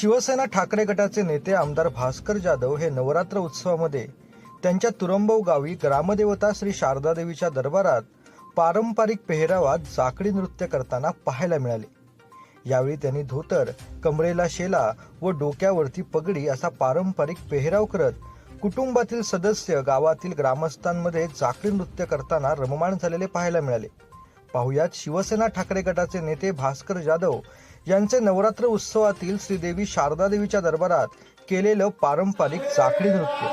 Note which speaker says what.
Speaker 1: शिवसेना ठाकरे गटाचे नेते आमदार भास्कर जाधव हे नवरात्र उत्सवामध्ये त्यांच्या तुरंबव गावी ग्रामदेवता श्री शारदादेवीच्या दरबारात पारंपरिक पेहरावात जाकडी नृत्य करताना पाहायला मिळाले. यावेळी त्यांनी धोतर कमरेला शेला व डोक्यावरती पगडी असा पारंपरिक पेहराव करत कुटुंबातील सदस्य गावातील ग्रामस्थांमध्ये जाकडी नृत्य करताना रममाण झालेले पाहायला मिळाले. पाहुयात शिवसेना ठाकरे गटाचे नेते भास्कर जाधव यांचे नवरात्र उत्सवातील श्रीदेवी शारदा देवीच्या दरबारात केलेलं पारंपरिक जाकडी नृत्य.